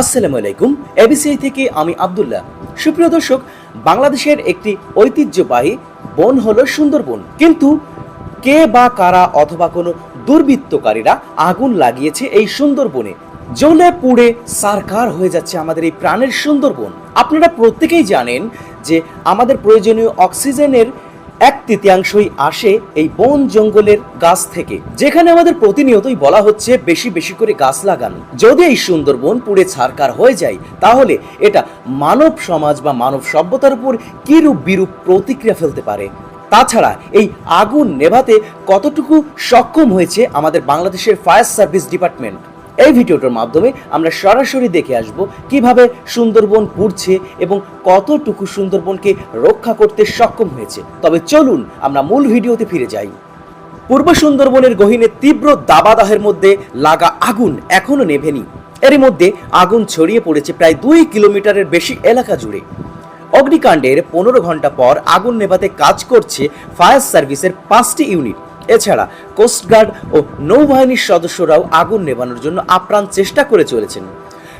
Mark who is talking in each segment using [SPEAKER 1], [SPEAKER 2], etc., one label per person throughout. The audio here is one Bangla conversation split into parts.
[SPEAKER 1] আসসালামু আলাইকুম এবিসিআই থেকে আমি আব্দুল্লাহ। সুপ্রিয় দর্শক, বাংলাদেশের একটি ঐতিহ্যবাহী বন হলো সুন্দরবন। কিন্তু কে বা কারা অথবা কোনো দুর্বৃত্তকারীরা আগুন লাগিয়েছে এই সুন্দরবনে? জ্বলে পুড়ে সারকার হয়ে যাচ্ছে আমাদের এই প্রাণের সুন্দরবন। আপনারা প্রত্যেকেই জানেন যে আমাদের প্রয়োজনীয় অক্সিজেনের এক তৃতীয়াংশই আসে এই বন জঙ্গলের গাছ থেকে, যেখানে আমাদের প্রতিনিয়তই বলা হচ্ছে বেশি বেশি করে গাছ লাগান। যদি এই সুন্দরবন পুড়ে ছারকার হয়ে যায়, তাহলে এটা মানব সমাজ বা মানব সভ্যতার উপর কিরূপ বিরূপ প্রতিক্রিয়া ফেলতে পারে? তাছাড়া এই আগুন নেভাতে কতটুকু সক্ষম হয়েছে আমাদের বাংলাদেশের ফায়ার সার্ভিস ডিপার্টমেন্ট? এই ভিডিওটার মাধ্যমে আমরা সরাসরি দেখে আসব কীভাবে সুন্দরবন পুড়ছে এবং কতটুকু সুন্দরবনকে রক্ষা করতে সক্ষম হয়েছে। তবে চলুন আমরা মূল ভিডিওতে ফিরে যাই। পূর্ব সুন্দরবনের গহীনে তীব্র দাবাদাহের মধ্যে লাগা আগুন এখনও নেভেনি। এর মধ্যে আগুন ছড়িয়ে পড়েছে প্রায় দুই কিলোমিটারের বেশি এলাকা জুড়ে। অগ্নিকাণ্ডের পনেরো ঘণ্টা পর আগুন নেভাতে কাজ করছে ফায়ার সার্ভিসের পাঁচটি ইউনিট। এছাড়া কোস্টগার্ড ও নৌবাহিনীর সদস্যরাও আগুন নেভানোর জন্য আপ্রাণ চেষ্টা করে চলেছেন।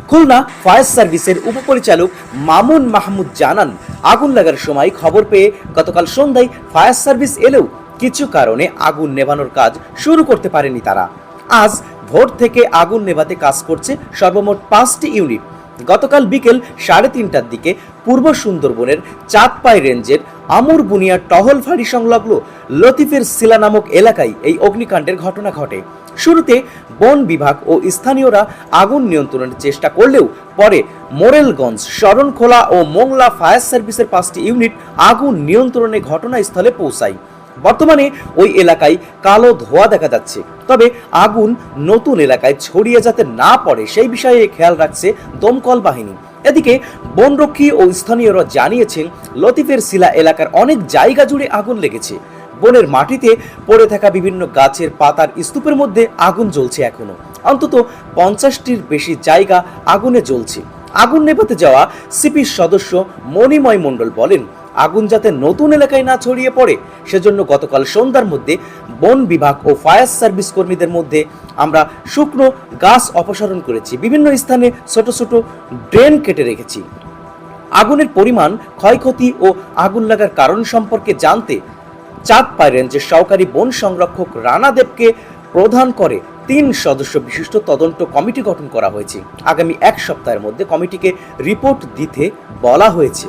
[SPEAKER 1] খুলনা ফায়ার সার্ভিসের উপপরিচালক মামুন মাহমুদ জানান, আগুন লাগার সময় খবর পেয়ে গতকাল সন্ধ্যায় ফায়ার সার্ভিস এলেও কিছু কারণে আগুন নেভানোর কাজ শুরু করতে পারেনি তারা। আজ ভোর থেকে আগুন নেভাতে কাজ করছে সর্বমোট পাঁচটি ইউনিট। গতকাল বিকেল সাড়ে তিনটার দিকে পূর্ব সুন্দরবনের চাঁদপাই রেঞ্জের আমুর বুনিয়া টহল ফাঁড়ি সংলগ্ন লতিফের শিলা নামক এলাকায় এই অগ্নিকাণ্ডের ঘটনা ঘটে। শুরুতে বন বিভাগ ও স্থানীয়রা আগুন নিয়ন্ত্রণের চেষ্টা করলেও পরে মোরেলগঞ্জ, শরণখোলা ও মোংলা ফায়ার সার্ভিসের পাঁচটি ইউনিট আগুন নিয়ন্ত্রণে ঘটনাস্থলে পৌঁছায়। বর্তমানে ওই এলাকায় কালো ধোঁয়া দেখা যাচ্ছে। তবে আগুন নতুন এলাকায় ছড়িয়ে যাতে না পড়ে সেই বিষয়ে খেয়াল রাখছে দমকল বাহিনী। এদিকে বনরক্ষী ও স্থানীয়রা জানিয়েছেন, লতিফের শিলা এলাকার অনেক জায়গা জুড়ে আগুন লেগেছে। বনের মাটিতে পড়ে থাকা বিভিন্ন গাছের পাতার স্তূপের মধ্যে আগুন জ্বলছে এখনও। অন্তত পঞ্চাশটির বেশি জায়গা আগুনে জ্বলছে। আগুন নেভাতে যাওয়া সিপির সদস্য মণিময় মণ্ডল বলেন আগুন যাতে নতুন এলাকায় না ছড়িয়ে পড়ে, সেজন্য গতকাল সন্ধ্যার মধ্যে বন বিভাগ ও ফায়ার সার্ভিস কর্মীদের মধ্যে আমরা শুকনো গাছ অপসারণ করেছি। বিভিন্ন স্থানে ছোট ছোট ড্রেন কেটে রেখেছি। আগুনের পরিমাণ, ক্ষয়ক্ষতি ও আগুন লাগার কারণ সম্পর্কে জানতে চাঁদ পাই যে সহকারী বন সংরক্ষক রানা দেবকে প্রধান করে তিন সদস্য বিশিষ্ট তদন্ত কমিটি গঠন করা হয়েছে। আগামী এক সপ্তাহের মধ্যে কমিটিকে রিপোর্ট দিতে বলা হয়েছে।